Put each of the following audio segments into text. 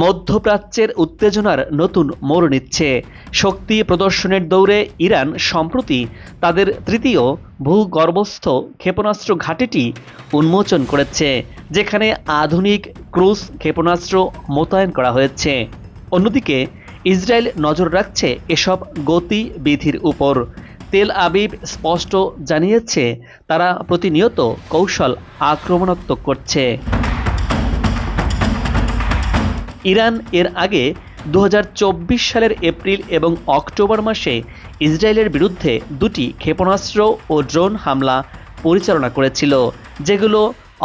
মধ্যপ্রাচ্যের উত্তেজনার নতুন মোড় নিচ্ছে। শক্তি প্রদর্শনের দৌড়ে ইরান, সম্প্রতি তাদের তৃতীয় ভূগর্ভস্থ ক্ষেপণাস্ত্র ঘাঁটিটি উন্মোচন করেছে, যেখানে আধুনিক ক্রুজ ক্ষেপণাস্ত্র মোতায়েন করা হয়েছে। অন্যদিকে, ইসরায়েল নজর রাখছে এসব গতিবিধির উপর। তেল আবিব স্পষ্ট জানিয়েছে, তারা প্রতিনিয়ত কৌশল আক্রমণাত্মক করছে। ইরান এর আগে দু হাজার চব্বিশ সালের এপ্রিল এবং অক্টোবর মাসে ইসরায়েলের বিরুদ্ধে দুটি ক্ষেপণাস্ত্র ও ড্রোন হামলা পরিচালনা করেছিল, যেগুলো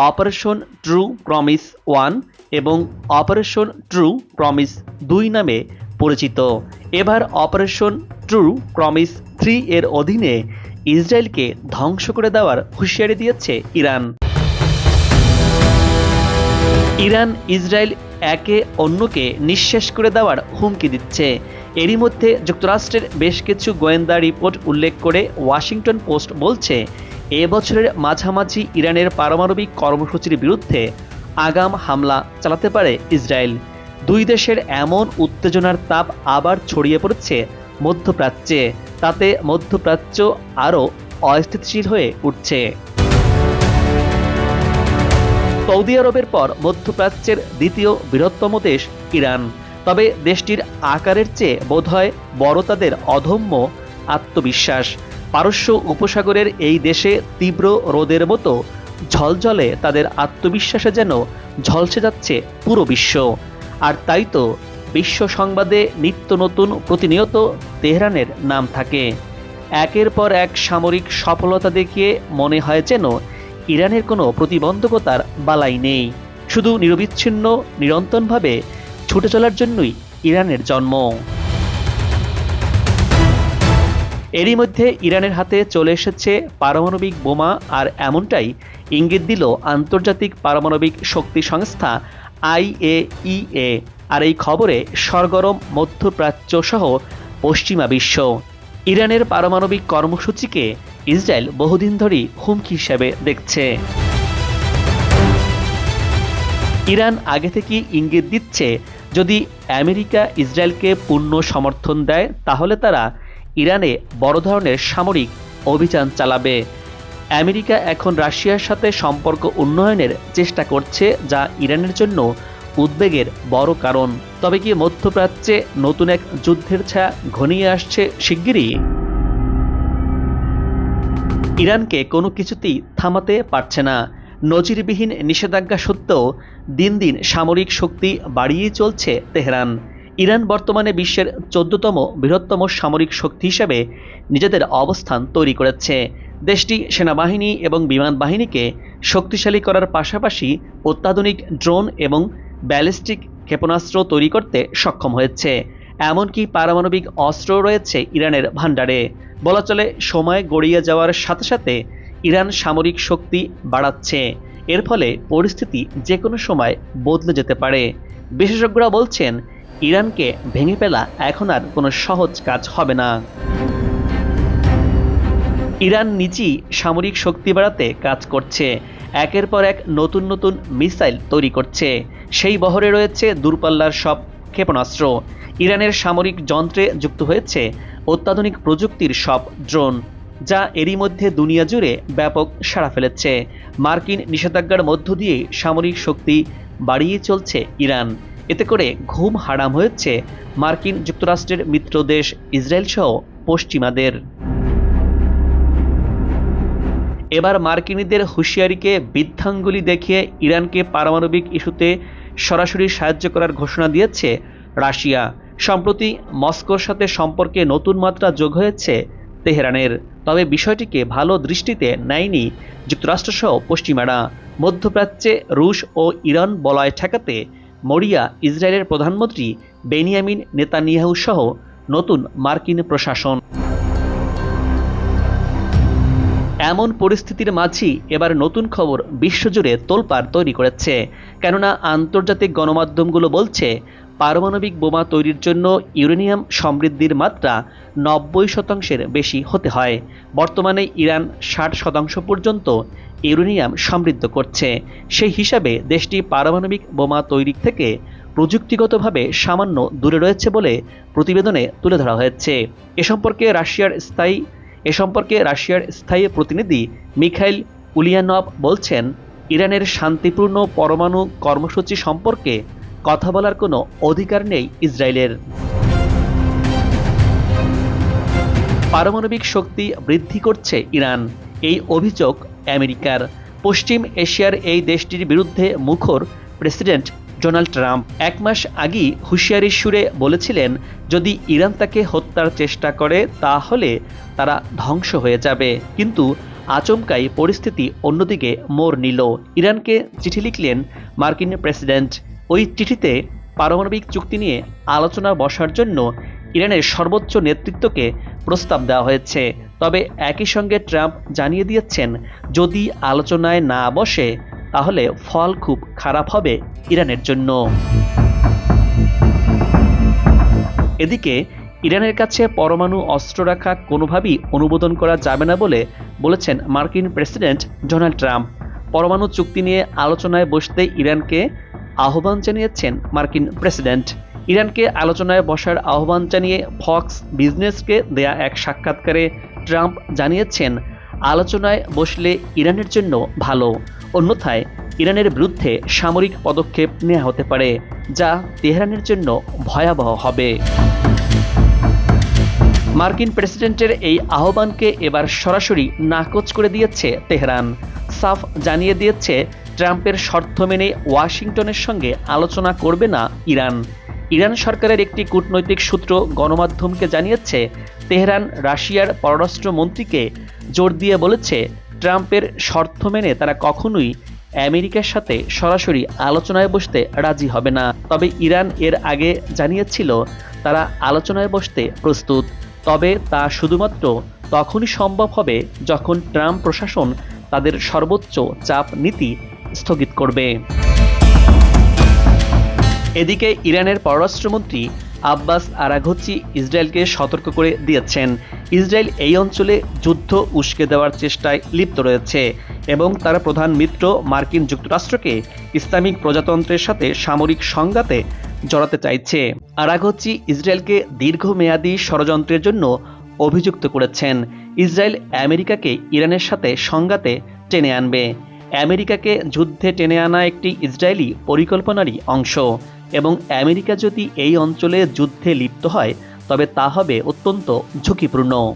অপারেশন ট্রু প্রমিস ওয়ান এবং অপারেশন ট্রু প্রমিস দুই নামে পরিচিত। এবার অপারেশন ট্রু প্রমিস থ্রি এর অধীনে ইসরায়েলকে ধ্বংস করে দেওয়ার হুঁশিয়ারি দিয়েছে ইরান। ইরান ইসরায়েল একে অন্যকে নিঃশেষ করে দেওয়ার হুমকি দিচ্ছে। এরই মধ্যে যুক্তরাষ্ট্রের বেশ কিছু গোয়েন্দা রিপোর্ট উল্লেখ করে ওয়াশিংটন পোস্ট বলছে, এ বছরের মাঝামাঝি ইরানের পারমাণবিক কর্মসূচির বিরুদ্ধে আগাম হামলা চালাতে পারে ইসরায়েল। দুই দেশের এমন উত্তেজনার তাপ আবার ছড়িয়ে পড়েছে মধ্যপ্রাচ্যে, তাতে মধ্যপ্রাচ্য আরও অস্থিতিশীল হয়ে উঠছে। সৌদি আরবের পর মধ্যপ্রাচ্যের দ্বিতীয় বৃহত্তম দেশ ইরান। তবে দেশটির আকারের চেয়ে বোধহয় বড় তাদের অধম্য আত্মবিশ্বাস। পারস্য উপসাগরের এই দেশে তীব্র রোদের মতো ঝলঝলে তাদের আত্মবিশ্বাসে যেন ঝলসে যাচ্ছে পুরো বিশ্ব। আর তাই তো বিশ্ব সংবাদে নিত্য নতুন প্রতিনিয়ত তেহরানের নাম থাকে। একের পর এক সামরিক সফলতা দেখিয়ে মনে হয় যেন ইরানের কোনো প্রতিবন্ধকতার বালাই নেই। শুধু নিরবিচ্ছিন্ন, নিরন্তরভাবে ছুটে চলার জন্যই ইরানের জন্ম। এরই মধ্যে ইরানের হাতে চলে এসেছে পারমাণবিক বোমা আর এমনটাই ইঙ্গিত দিল আন্তর্জাতিক পারমাণবিক শক্তি সংস্থা আইএইএ। আর এই খবরে সরগরম মধ্যপ্রাচ্য সহ পশ্চিমা বিশ্ব। ইরানের পারমাণবিক কর্মসূচিকে ইসরায়েল বহুদিন ধরেই হুমকি হিসেবে দেখছে। ইরান আগে থেকেই ইঙ্গিত দিচ্ছে, যদি আমেরিকা ইসরায়েলকে পূর্ণ সমর্থন দেয়, তাহলে তারা ইরানে বড় ধরনের সামরিক অভিযান চালাবে। আমেরিকা এখন রাশিয়ার সাথে সম্পর্ক উন্নয়নের চেষ্টা করছে, যা ইরানের জন্য উদ্বেগের বড় কারণ। তবে কি মধ্যপ্রাচ্যে নতুন এক যুদ্ধের ছায়া ঘনিয়ে আসছে শিগগিরই? ইরানকে কোনো কিছুতেই থামাতে পারছে না। নজিরবিহীন নিষেধাজ্ঞা সত্ত্বেও দিন দিন সামরিক শক্তি বাড়িয়েই চলছে তেহরান। ইরান বর্তমানে বিশ্বের চোদ্দতম বৃহত্তম সামরিক শক্তি হিসেবে নিজেদের অবস্থান তৈরি করেছে। দেশটি সেনাবাহিনী এবং বিমান বাহিনীকে শক্তিশালী করার পাশাপাশি অত্যাধুনিক ড্রোন এবং ব্যালিস্টিক ক্ষেপণাস্ত্র তৈরি করতে সক্ষম হয়েছে। এমনকি পারমাণবিক অস্ত্র রয়েছে ইরানের ভাণ্ডারে। বলা চলে, সময় গড়িয়ে যাওয়ার সাথে সাথে ইরান সামরিক শক্তি বাড়াচ্ছে। এর ফলে পরিস্থিতি যে কোনো সময় বদলে যেতে পারে। বিশেষজ্ঞরা বলছেন, ইরানকে ভেঙে ফেলা এখন আর কোনো সহজ কাজ হবে না। ইরান নিজেই সামরিক শক্তি বাড়াতে কাজ করছে। একের পর এক নতুন নতুন মিসাইল তৈরি করছে। সেই বহরে রয়েছে দূরপাল্লার সব ক্ষেপণাস্ত্র। ইরানের সামরিক যন্ত্রে যুক্ত হয়েছে অত্যাধুনিক প্রযুক্তির সব ড্রোন, যা এরই মধ্যে দুনিয়া জুড়ে ব্যাপক সাড়া ফেলেছে। মার্কিন নিষেধাজ্ঞার মধ্য দিয়ে সামরিক শক্তি বাড়িয়ে চলছে ইরান। এতে করে ঘুম হারাম হয়েছে মার্কিন যুক্তরাষ্ট্রের মিত্র দেশ ইসরায়েল সহ পশ্চিমাদের। এবার মার্কিনীদের হুঁশিয়ারিকে বৃদ্ধাঙ্গুলি দেখিয়ে ইরানকে পারমাণবিক ইস্যুতে সরাসরি সাহায্য করার ঘোষণা দিয়েছে রাশিয়া। সম্প্রতি মস্কোর সাথে সম্পর্কে নতুন মাত্রা যোগ হয়েছে তেহরানের। তবে বিষয়টিকে ভালো দৃষ্টিতে নেয়নি যুক্তরাষ্ট্রসহ পশ্চিমারা। মধ্যপ্রাচ্যে রুশ ও ইরান বলয় ঠেকাতে মরিয়া ইসরায়েলের প্রধানমন্ত্রী বেনিয়ামিন নেতানিয়াহু সহ নতুন মার্কিন প্রশাসন। এমন পরিস্থিতির মাঝেই এবার নতুন খবর বিশ্বজুড়ে তোলপাড় তৈরি করেছে। কেননা আন্তর্জাতিক গণমাধ্যমগুলো বলছে পারমাণবিক বোমা তৈরির জন্য ইউরেনিয়াম সমৃদ্ধির মাত্রা নব্বই শতাংশের বেশি হতে হয়। বর্তমানে ইরান ষাট শতাংশ পর্যন্ত ইউরেনিয়াম সমৃদ্ধ করছে। সেই হিসাবে দেশটি পারমাণবিক বোমা তৈরি থেকে প্রযুক্তিগতভাবে সামান্য দূরে রয়েছে বলে প্রতিবেদনে তুলে ধরা হয়েছে। এ সম্পর্কে রাশিয়ার স্থায়ী, এ সম্পর্কে রাশিয়ার স্থায়ী প্রতিনিধি মিখাইল উলিয়ানভ বলছেন, ইরানের শান্তিপূর্ণ পরমাণু কর্মসূচি সম্পর্কে কথা বলার কোনো অধিকার নেই ইসরায়েলের। পারমাণবিক শক্তি বৃদ্ধি করছে ইরান। এই অভিযোগ আমেরিকার। পশ্চিম এশিয়ার এই দেশটির বিরুদ্ধে মুখর প্রেসিডেন্ট ডোনাল্ড ট্রাম্প। এক মাস আগেই হুঁশিয়ারির সুরে বলেছিলেন, যদি ইরান তাকে হত্যার চেষ্টা করে, তাহলে তারা ধ্বংস হয়ে যাবে। কিন্তু আচমকাই পরিস্থিতি অন্যদিকে মোড় নিল। ইরানকে চিঠি লিখলেন মার্কিন প্রেসিডেন্ট ওই চিঠিতে পারমাণবিক চুক্তি নিয়ে আলোচনা বসার জন্য ইরানের সর্বোচ্চ নেতৃত্বকে প্রস্তাব দেওয়া হয়েছে। তবে একই সঙ্গে ট্রাম্প জানিয়ে দিয়েছেন, যদি আলোচনায় না বসে, তাহলে ফল খুব খারাপ হবে ইরানের জন্য। এদিকে, ইরানের কাছে পরমাণু অস্ত্র রাখা কোনোভাবেই অনুমোদন করা যাবে না বলে বলেছেন মার্কিন প্রেসিডেন্ট ডোনাল্ড ট্রাম্প। পরমাণু চুক্তি নিয়ে আলোচনায় বসতে ইরানকে আহ্বান জানিয়েছেন মার্কিন প্রেসিডেন্ট। ইরানকে আলোচনায় বসার আহ্বান জানিয়ে ফক্স বিজনেসকে দেয়া এক সাক্ষাৎকারে ট্রাম্প জানিয়েছেন, আলোচনায় বসলে ইরানের জন্য ভালো। অন্যথায় ইরানের বিরুদ্ধে সামরিক পদক্ষেপ নেওয়া হতে পারে, যা তেহরানের জন্য ভয়াবহ হবে। মার্কিন প্রেসিডেন্টের এই আহ্বানকে এবার সরাসরি নাকচ করে দিয়েছে তেহরান। সাফ জানিয়ে দিয়েছে ট্রাম্পের শর্ত মেনে ওয়াশিংটনের সঙ্গে আলোচনা করবে না ইরান। ইরান সরকারের একটি কূটনৈতিক সূত্র গণমাধ্যমকে জানিয়েছে, তেহরান রাশিয়ার পররাষ্ট্রমন্ত্রীকে জোর দিয়ে বলেছে, ট্রাম্পের শর্ত মেনে তারা কখনোই আমেরিকার সাথে সরাসরি আলোচনায় বসতে রাজি হবে না। তবে ইরান এর আগে জানিয়েছিল, তারা আলোচনায় বসতে প্রস্তুত। তবে তা শুধুমাত্র তখনই সম্ভব হবে যখন ট্রাম্প প্রশাসন তাদের সর্বোচ্চ চাপ নীতি স্থগিত করবে। এদিকে ইরানের পররাষ্ট্রমন্ত্রী আব্বাস আরাঘচি ইসরায়েলকে সতর্ক করে দিয়েছেন। ইসরায়েল এই অঞ্চলে যুদ্ধ উস্কে দেওয়ার চেষ্টায় লিপ্ত রয়েছে এবং তার প্রধান মিত্র মার্কিন যুক্তরাষ্ট্রকে ইসলামিক প্রজাতন্ত্রের সাথে সামরিক সংঘাতে জড়াতে চাইছে। আরাঘচি ইসরায়েলকে দীর্ঘমেয়াদী ষড়যন্ত্রের জন্য অভিযুক্ত করেছেন। ইসরায়েল আমেরিকাকে ইরানের সাথে সংঘাতে টেনে আনবে। আমেরিকাকে যুদ্ধে টেনে আনা একটি ইসরায়েলি পরিকল্পনারই অংশ। এবং আমেরিকা যদি এই অঞ্চলে যুদ্ধে লিপ্ত হয়, তবে তা হবে অত্যন্ত ঝুঁকিপূর্ণ।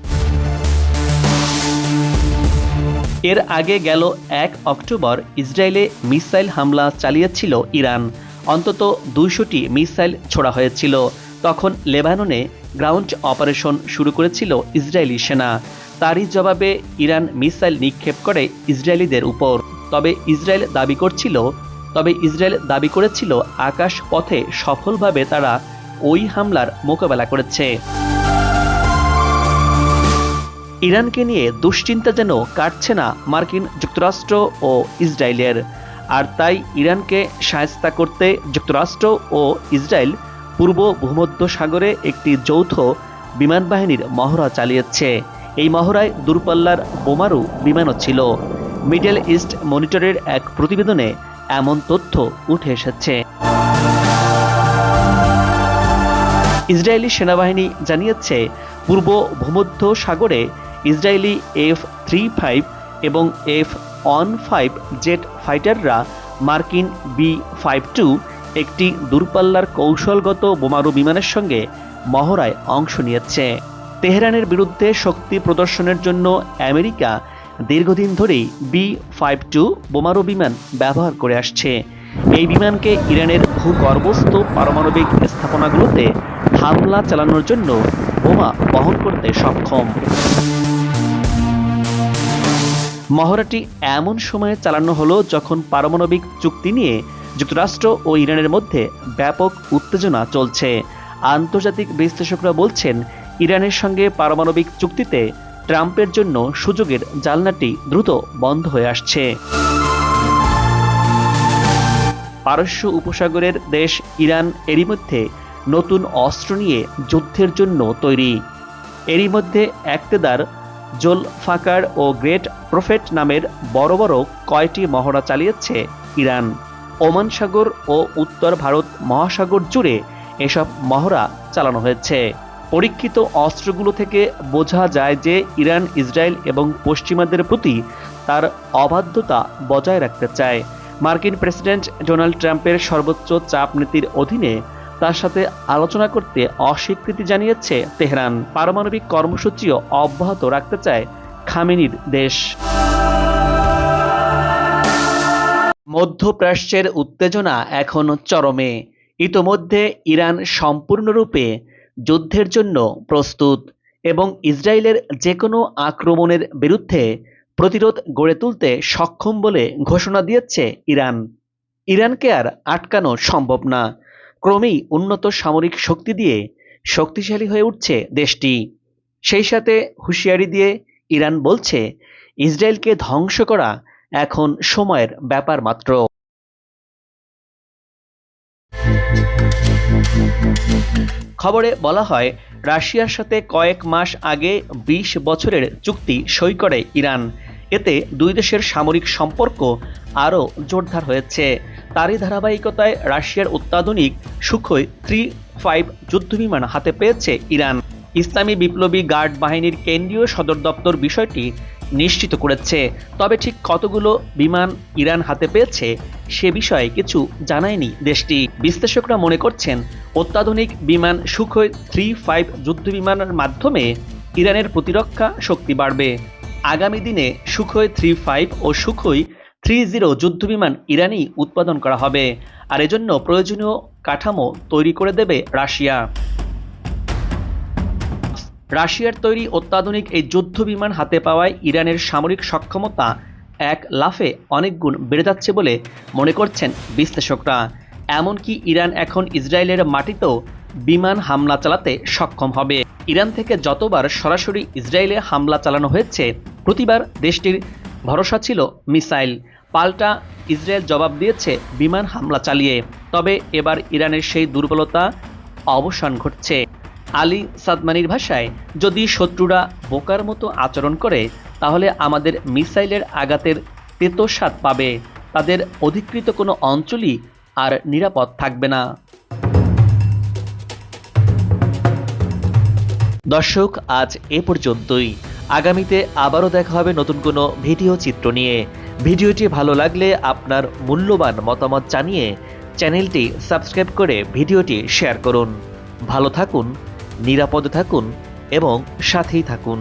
এর আগে গেল এক অক্টোবর ইসরায়েলে মিসাইল হামলা চালিয়েছিল ইরান। অন্তত দুইশোটি মিসাইল ছোড়া হয়েছিল। তখন লেবাননে গ্রাউন্ড অপারেশন শুরু করেছিল ইসরায়েলি সেনা। তারই জবাবে ইরান মিসাইল নিক্ষেপ করে ইসরায়েলিদের উপর। তবে ইসরায়েল দাবি করছিল, তবে ইসরায়েল দাবি করেছিল আকাশ পথে সফলভাবে তারা ওই হামলার মোকাবেলা করেছে। ইরানকে নিয়ে দুশ্চিন্তা যেন কাটছে না মার্কিন যুক্তরাষ্ট্র ও ইসরায়েলের। আর তাই ইরানকে সায়স্তা করতে যুক্তরাষ্ট্র ও ইসরায়েল পূর্ব ভূমধ্য সাগরে একটি যৌথ বিমান বাহিনীর মহড়া চালিয়েছে। এই মহড়ায় দূরপাল্লার বোমারু বিমানও ছিল। মিডল ইস্ট মনিটরের এক প্রতিবেদনে এমন তথ্য উঠে এসেছে। ইসরায়েলি সেনাবাহিনী জানিয়েছে, পূর্ব ভূমধ্য সাগরে ইসরায়েলি এফ থ্রি ফাইভ এবং এফ ওয়ান ফাইভ জেট ফাইটাররা মার্কিন বি ফাইভ টু, একটি দূরপাল্লার কৌশলগত বোমারু বিমানের সঙ্গে মহড়ায় অংশ নিয়েছে। তেহরানের বিরুদ্ধে শক্তি প্রদর্শনের জন্য আমেরিকা দীর্ঘদিন ধরেই বি ফাইভ টু বোমারু বিমান ব্যবহার করে আসছে। এই বিমানকে ইরানের ভূগর্ভস্থ পারমাণবিক স্থাপনাগুলোতে হামলা চালানোর জন্য বোমা বহন করতে সক্ষম। মহড়াটি এমন সময়ে চালানো হলো যখন পারমাণবিক চুক্তি নিয়ে যুক্তরাষ্ট্র ও ইরানের মধ্যে ব্যাপক উত্তেজনা চলছে। আন্তর্জাতিক বিশ্লেষকরা বলছেন, ইরানের সঙ্গে পারমাণবিক চুক্তিতে ট্রাম্পের জন্য সুযোগের জালনাটি দ্রুত বন্ধ হয়ে আসছে। পারস্য উপসাগরের দেশ ইরান এরই মধ্যে নতুন অস্ত্র নিয়ে যুদ্ধের জন্য তৈরি। এরই মধ্যে একতেদার জোল ফাকার ও গ্রেট প্রফেট নামের বড় বড় কয়টি মহড়া চালিয়েছে ইরান। ওমান সাগর ও উত্তর ভারত মহাসাগর জুড়ে এসব মহড়া চালানো হয়েছে। পরীক্ষিত অস্ত্রগুলো থেকে বোঝা যায় যে ইরান, ইসরায়েল এবং পশ্চিমাদের প্রতি তার অবাধ্যতা বজায় রাখতে চায়। মার্কিন প্রেসিডেন্ট ডোনাল্ড ট্রাম্পের সর্বোচ্চ চাপ নীতির অধীনে তার সাথে আলোচনা করতে অস্বীকৃতি জানিয়েছে তেহরান। পারমাণবিক কর্মসূচিও অব্যাহত রাখতে চায় খামেনির দেশ। মধ্যপ্রাচ্যের উত্তেজনা এখন চরমে। ইতোমধ্যে ইরান সম্পূর্ণরূপে যুদ্ধের জন্য প্রস্তুত এবং ইসরায়েলের যে কোনো আক্রমণের বিরুদ্ধে প্রতিরোধ গড়ে তুলতে সক্ষম বলে ঘোষণা দিয়েছে ইরান। ইরানকে আর আটকানো সম্ভব না। ক্রমেই উন্নত সামরিক শক্তি দিয়ে শক্তিশালী হয়ে উঠছে দেশটি। সেই সাথে হুঁশিয়ারি দিয়ে ইরান বলছে, ইসরায়েলকে ধ্বংস করা এখন সময়ের ব্যাপার মাত্র। খবরে বলা হয়, রাশিয়ার সাথে কয়েক মাস আগে ২০ বছরের চুক্তি সই করে ইরান। এতে দুই দেশের সামরিক সম্পর্ক আরও জোরদার হয়েছে। তারই ধারাবাহিকতায় রাশিয়ার অত্যাধুনিক সুখই থ্রি ফাইভ যুদ্ধবিমান হাতে পেয়েছে ইরান। ইসলামী বিপ্লবী গার্ড বাহিনীর কেন্দ্রীয় সদর দপ্তর বিষয়টি নিশ্চিত করেছে। তবে ঠিক কতগুলো বিমান ইরান হাতে পেয়েছে সে বিষয়ে কিছু জানায়নি দেশটি। বিশ্লেষকরা মনে করছেন, অত্যাধুনিক বিমান সুখই থ্রি ফাইভ যুদ্ধবিমানের মাধ্যমে ইরানের প্রতিরক্ষা শক্তি বাড়বে। আগামী দিনে সুখই থ্রি ফাইভ ও সুখই থ্রি জিরো যুদ্ধবিমান ইরানই উৎপাদন করা হবে। আর এজন্য প্রয়োজনীয় কাঠামো তৈরি করে দেবে রাশিয়া। রাশিয়ার তৈরি অত্যাধুনিক এই যুদ্ধ বিমান হাতে পাওয়ায় ইরানের সামরিক সক্ষমতা এক লাফে অনেক গুণ বেড়ে যাচ্ছে বলে মনে করছেন বিশ্লেষকরা। এমনকি ইরান এখন ইসরায়েলের মাটিতেও বিমান হামলা চালাতে সক্ষম হবে। ইরান থেকে যতবার সরাসরি ইসরায়েলে হামলা চালানো হয়েছে, প্রতিবার দেশটির ভরসা ছিল মিসাইল। পাল্টা ইসরায়েল জবাব দিয়েছে বিমান হামলা চালিয়ে। তবে এবার ইরানের সেই দুর্বলতা অবসান ঘটছে। আলী সাদমানির ভাষায় যদি শত্রুরা বোকার মতো আচরণ করে, তাহলে আমাদের মিসাইলের আঘাতের তেতস্বাদ পাবে। তাদের অধিকৃত কোনো অঞ্চলই আর নিরাপদ থাকবে না। দর্শক, আজ এ পর্যন্তই। আগামীতে আবারও দেখা হবে নতুন কোনো ভিডিও চিত্র নিয়ে। ভিডিওটি ভালো লাগলে আপনার মূল্যবান মতামত জানিয়ে চ্যানেলটি সাবস্ক্রাইব করে ভিডিওটি শেয়ার করুন। ভালো থাকুন নিরাপদে থাকুন এবং সাথেই থাকুন।